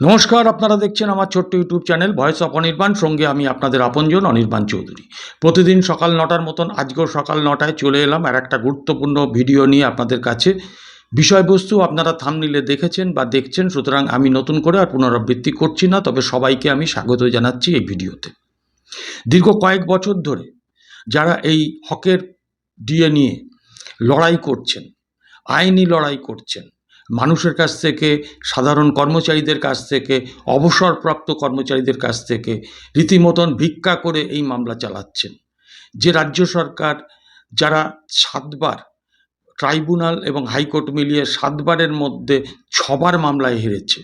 নমস্কার, আপনারা দেখছেন আমার ছোট্ট YouTube channel voice of Anirban. সঙ্গে আমি আপনাদের আপনজন অনির্বাণ চৌধুরী। প্রতিদিন সকাল নটার মতন, আজকেও সকাল নটায় চলে এলাম আর একটা গুরুত্বপূর্ণ ভিডিও নিয়ে আপনাদের কাছে। বিষয়বস্তু আপনারা থামনিলে দেখেছেন বা দেখছেন, সুতরাং আমি নতুন করে আর পুনরাবৃত্তি করছি না, তবে সবাইকে আমি স্বাগত জানাচ্ছি এই ভিডিওতে। দীর্ঘ কয়েক বছর ধরে যারা এই হকের ডিএ নিয়ে লড়াই করছেন, আইনি লড়াই করছেন মানুষের কাছ থেকে, সাধারণ কর্মচারীদের কাছ থেকে, অবসরপ্রাপ্ত কর্মচারীদের কাছ থেকে রীতিমতন ভিক্ষা করে এই মামলা চালাচ্ছেন। যে রাজ্য সরকার যারা সাতবার ট্রাইব্যুনাল এবং হাইকোর্ট মিলিয়ে সাতবারের মধ্যে ছবার মামলায় হেরেছে,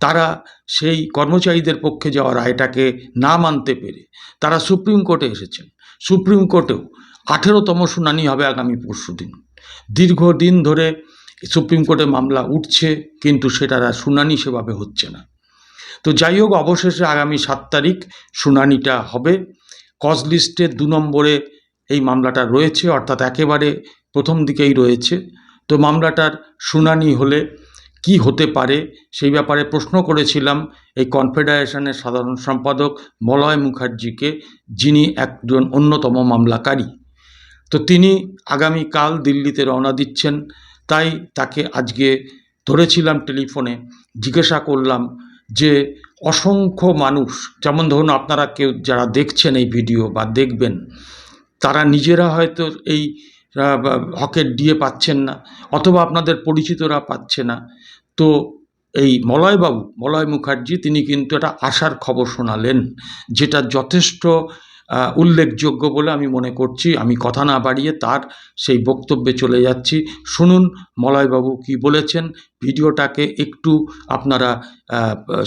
তারা সেই কর্মচারীদের পক্ষে যাওয়া রায়টাকে না মানতে পেরে তারা সুপ্রিম কোর্টে এসেছেন। সুপ্রিম কোর্টেও আঠেরোতম শুনানি হবে আগামী পরশু দিন দীর্ঘদিন ধরে সুপ্রিম কোর্টে মামলা উঠছে, কিন্তু সেটার আর শুনানি সেভাবে হচ্ছে না। তো যাই হোক, অবশেষে আগামী সাত তারিখ শুনানিটা হবে। কজ লিস্টে দু নম্বরে এই মামলাটা রয়েছে, অর্থাৎ একেবারে প্রথম দিকেই রয়েছে। তো মামলাটার শুনানি হলে কি হতে পারে সেই ব্যাপারে প্রশ্ন করেছিলাম এই কনফেডারেশনের সাধারণ সম্পাদক মলয় মুখার্জিকে, যিনি একজন অন্যতম মামলাকারী। তো তিনি আগামীকাল দিল্লিতে রওনা দিচ্ছেন। তাই তাকে আজকে ধরেছিলাম টেলিফোনে, জিজ্ঞাসা করলাম যে অসংখ্য মানুষ, যেমন ধরুন আপনারা কেউ যারা দেখছেন এই ভিডিও বা দেখবেন, তারা নিজেরা হয়তো এই হকের ডিএ পাচ্ছেন না, অথবা আপনাদের পরিচিতরা পাচ্ছে না। তো এই মলয়বাবু, মলয় মুখার্জি, তিনি কিন্তু একটা আশার খবর শোনালেন, যেটা যথেষ্ট উল্লেখযোগ্য বলে আমি মনে করছি। আমি কথা না বাড়িয়ে তার সেই বক্তব্যে চলে যাচ্ছি। শুনুন, মলয়বাবু কি বলেছেন? ভিডিওটাকে একটু আপনারা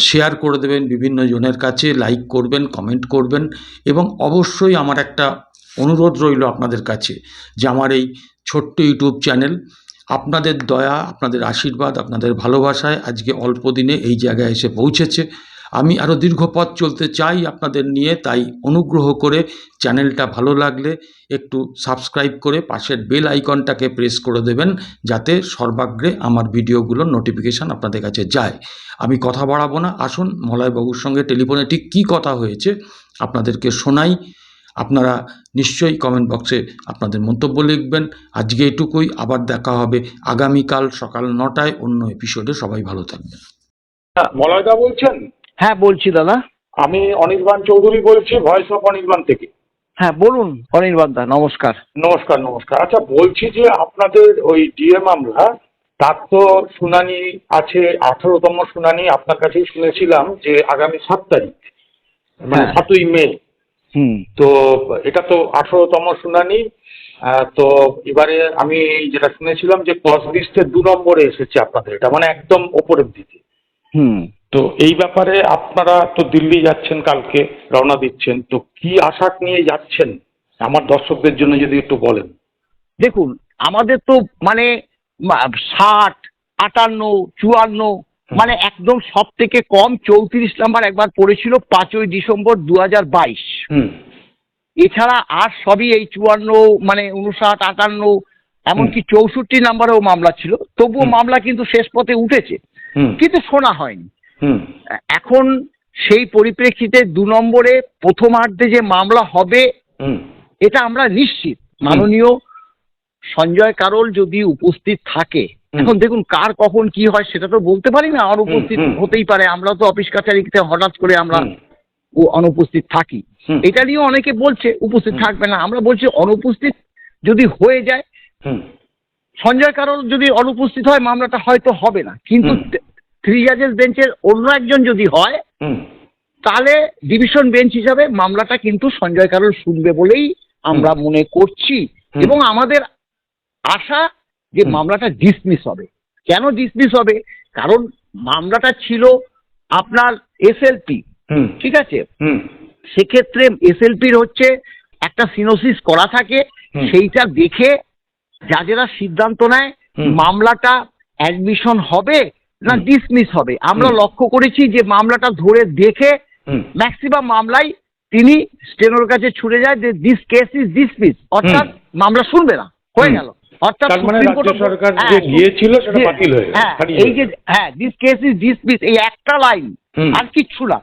শেয়ার করে দেবেন বিভিন্ন জনের কাছে লাইক করবেন কমেন্ট করবেন এবং অবশ্যই আমার একটা অনুরোধ রইল আপনাদের কাছে যে আমার এই ছোট্ট ইউটিউব চ্যানেল, আপনাদের দয়া, আপনাদের আশীর্বাদ, আপনাদের ভালোবাসায় আজকে অল্প দিনে এই জায়গায় এসে পৌঁছেছে। আমি আরও দীর্ঘ পথ চলতে চাই আপনাদের নিয়ে, তাই অনুগ্রহ করে চ্যানেলটা ভালো লাগলে একটু সাবস্ক্রাইব করে পাশের বেল আইকনটাকে প্রেস করে দেবেন, যাতে সর্বাগ্রে আমার ভিডিওগুলোর নোটিফিকেশান আপনাদের কাছে যায়। আমি কথা বাড়াবো না। আসুন মলয়বাবুর সঙ্গে টেলিফোনে ঠিক কী কথা হয়েছে আপনাদেরকে শোনাই। আপনারা নিশ্চয়ই কমেন্ট বক্সে আপনাদের মন্তব্য লিখবেন। আজকে এটুকুই। আবার দেখা হবে আগামীকাল সকাল নটায় অন্য এপিসোডে সবাই ভালো থাকবেন। হ্যাঁ মলয়দা বলছেন হ্যাঁ বলছি দাদা। আমি অনির্বাণ চৌধুরী বলছি ভয়েস অফ অনির্বাণ থেকে। হ্যাঁ বলুন অনির্বাণ দা নমস্কার। নমস্কার নমস্কার। আচ্ছা বলছি যে আপনাদের ওই ডিএ মামলা তার তো শুনানি আছে আঠারোতম শুনানি আপনার কাছেই শুনেছিলাম যে আগামী সাত তারিখ মানে হ্যাঁ। সাতই মে। হুম। তো এটা তো আঠারোতম শুনানি তো এবারে আমি যেটা শুনেছিলাম যে কজ লিস্টের দু নম্বরে এসেছে আপনাদের এটা মানে একদম ওপরের দিকে। হুম। তো এই ব্যাপারে আপনারা তো দিল্লি যাচ্ছেন কালকে রওনা দিচ্ছেন। তো কি আশা নিয়ে যাচ্ছেন? আমার দর্শকদের জন্য যদি একটু বলেন। দেখুন আমাদের তো মানে ষাট আটান্ন চুয়ান্ন মানে একদম সব থেকে কম চৌত্রিশ নাম্বার একবার পড়েছিল পাঁচই ডিসেম্বর দু হাজার বাইশ। হুম। এছাড়া আর সবই এই চুয়ান্ন মানে উনষাট আটান্ন এমনকি চৌষট্টি নাম্বারেও মামলা ছিল। তবুও মামলা কিন্তু শেষ পথে উঠেছে। কিন্তু শোনা হয়নি। এখন সেই পরিপ্রেক্ষিতে দু নম্বরে প্রথমার্ধে যে মামলা হবে এটা আমরা নিশ্চিত। মাননীয় সঞ্জয় কারোল যদি উপস্থিত থাকে এখন দেখুন কার কখন কি হয় সেটা তো বলতে পারি না আর উপস্থিত হতেই পারে। আমরা তো অফিস কাছারিতে হঠাৎ করে আমরা অনুপস্থিত থাকি। এটা নিয়ে অনেকে বলছে উপস্থিত থাকবে না। আমরা বলছি অনুপস্থিত যদি হয়ে যায় হুম, সঞ্জয় কারোল যদি অনুপস্থিত হয় মামলাটা হয়তো হবে না। কিন্তু। থ্রি জাজেস বেঞ্চের অন্য একজন যদি হয় তাহলে ডিভিশন বেঞ্চ হিসাবে মামলাটা কিন্তু সঞ্জয় কারোল শুনবে বলেই আমরা মনে করছি এবং আমাদের আশা যে মামলাটা ডিসমিস হবে। কেন ডিসমিস হবে? কারণ মামলাটা ছিল আপনার এসএলপি ঠিক আছে? সেক্ষেত্রে এসএলপির হচ্ছে একটা সিনোসিস করা থাকে সেইটা দেখে জাজেরা সিদ্ধান্ত নেয় মামলাটা অ্যাডমিশন হবে না ডিসমিস হবে। আমরা লক্ষ্য করেছি যে মামলাটা ধরে দেখে ম্যাক্সিমাম মামলাই তিনি স্টেনোর কাছে ছুটে যায় যে দিস কেস ইজ ডিসমিস অর্থাৎ মামলা শুনবে না হয়ে গেল। অর্থাৎ তার সুপ্রিম রাজ্য কোর্ট- সরকার যে গিয়েছিল সেটা বাতিল হয়ে গেল, খারিজ এই যে হ্যাঁ দিস কেস ইজ ডিসমিস এই একটা লাইন আর কিচ্ছু না।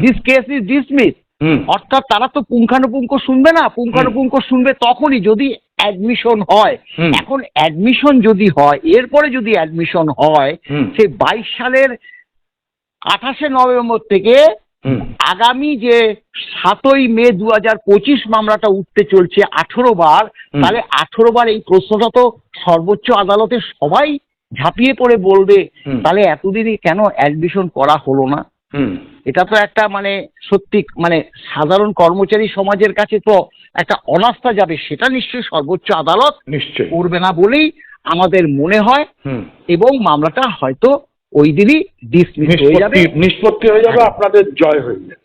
This case is dismiss hmm. অর্থাৎ তারা তো পুঙ্খানুপুঙ্খ শুনবে না পুঙ্খানুপুঙ্খ শুনবে তখনই যদি অ্যাডমিশন হয়। এখন অ্যাডমিশন যদি হয় এরপরে যদি অ্যাডমিশন হয় সে বাইশ সালের আঠাশে নভেম্বর থেকে আগামী যে সাতই মে দু হাজার পঁচিশ মামলাটা উঠতে চলছে আঠেরো বার তাহলে আঠেরো বার এই প্রশ্নটা তো সর্বোচ্চ আদালতে সবাই ঝাঁপিয়ে পড়ে বলবে। তাহলে এতদিনই কেন অ্যাডমিশন করা হলো না? এটা তো একটা মানে সত্যি মানে সাধারণ কর্মচারী সমাজের কাছে তো একটা অনাস্থা যাবে সেটা নিশ্চয়ই সর্বোচ্চ আদালত নিশ্চয় করবে না বলেই আমাদের মনে হয় এবং মামলাটা হয়তো ওই দিনই ডিসমিস হয়ে যাবে। নিষ্পত্তি হয়ে যাবে আপনাদের জয় হয়ে যাবে।